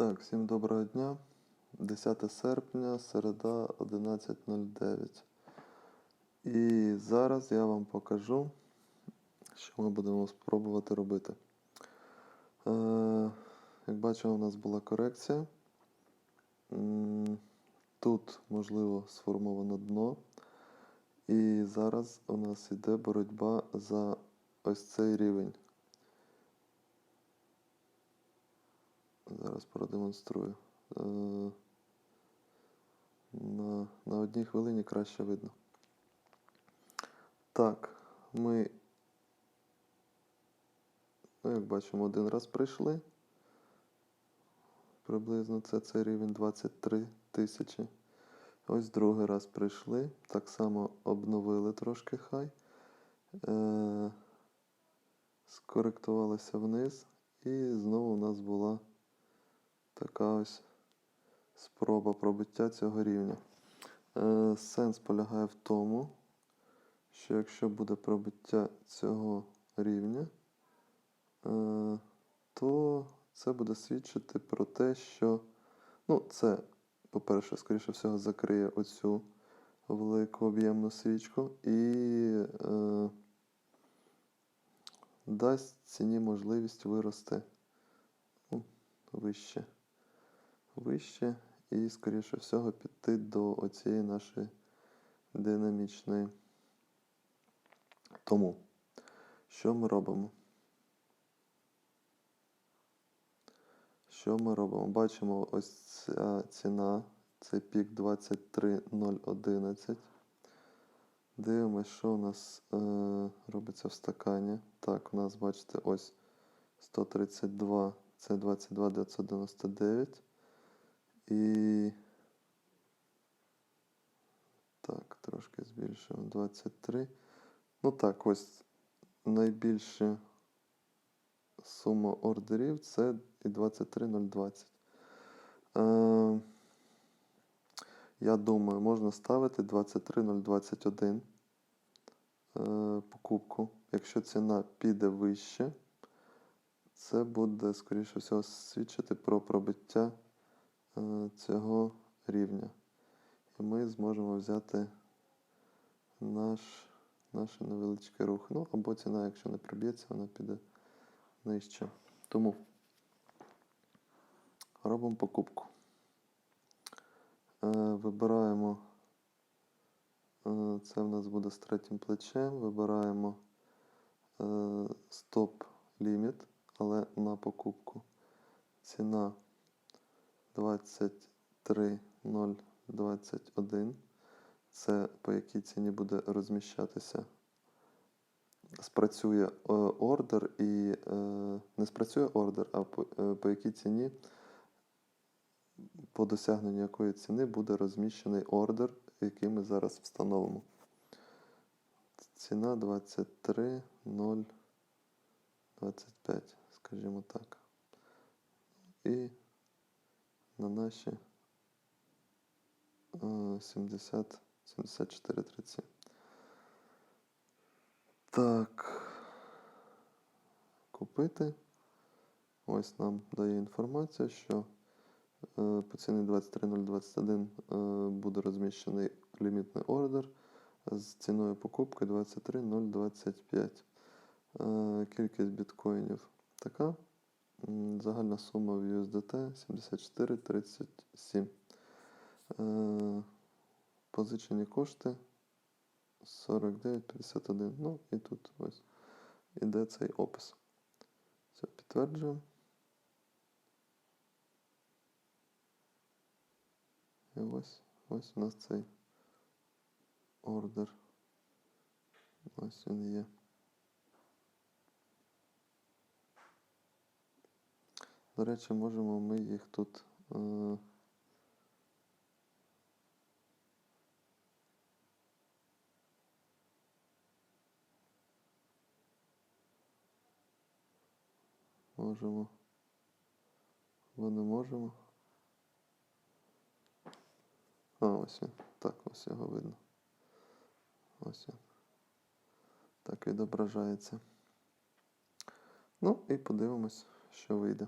Так, всім доброго дня. 10 серпня, середа 11.09. І зараз я вам покажу, що ми будемо спробувати робити. Е, як бачимо, у нас була корекція. Тут, можливо, сформовано дно. І зараз у нас йде боротьба за ось цей рівень. Зараз продемонструю. Е, На, на одній хвилині краще видно. Так, ми, ну, як бачимо, один раз прийшли. Приблизно це цей рівень 23 тисячі. Ось другий раз прийшли. Так само обновили трошки хай. Е, скоректувалися вниз. І знову у нас була така ось спроба пробиття цього рівня. Е, сенс полягає в тому, що якщо буде пробиття цього рівня, е, то це буде свідчити про те, що ну, це, по-перше, скоріше всього, закриє оцю велику об'ємну свічку і е, дасть ціні можливість вирости ну, вище. Вище і, скоріше всього, піти до оцієї нашої динамічної. Тому, що ми робимо? Що ми робимо? Бачимо ось ця ціна, це пік 23011. Дивимось, що у нас е, робиться в стакані. Так, у нас, бачите, ось 132, це 22 999. І так, трошки збільшуємо 23. Ну так, ось найбільша сума ордерів це і 23020. Е, я думаю, можна ставити 23021 е, покупку. Якщо ціна піде вище, це буде, скоріше всього, свідчити про пробиття цього рівня. І ми зможемо взяти наш, наш невеличкий рух. Ну, або ціна, якщо не проб'ється, вона піде нижче. Тому робимо покупку. Е, вибираємо, е, це в нас буде з третім плечем. Вибираємо е, стоп ліміт, але на покупку. Ціна 23021. Це по якій ціні буде розміщатися. Спрацює е, ордер і е, не спрацює ордер, а по, е, по якій ціні, по досягненню якої ціни буде розміщений ордер, який ми зараз встановимо. Ціна 23,025, скажімо так. І на наші е, 70, 74,37. Так. Купити. Ось нам дає інформація, що е, по ціні 23021 е, буде розміщений лімітний ордер з ціною покупки 23025. Е, кількість біткоїнів така. Загальна сума в USDT 74,37. Е, позичені кошти 49,51. Ну і тут ось іде цей опис. Все, підтверджуємо. І ось, ось у нас цей ордер. Ось він є. До речі, можемо ми їх тут. Е, можемо. Або не можемо. А, ось він. Так, ось його видно. Ось він. Так відображається. Ну і подивимось, що вийде.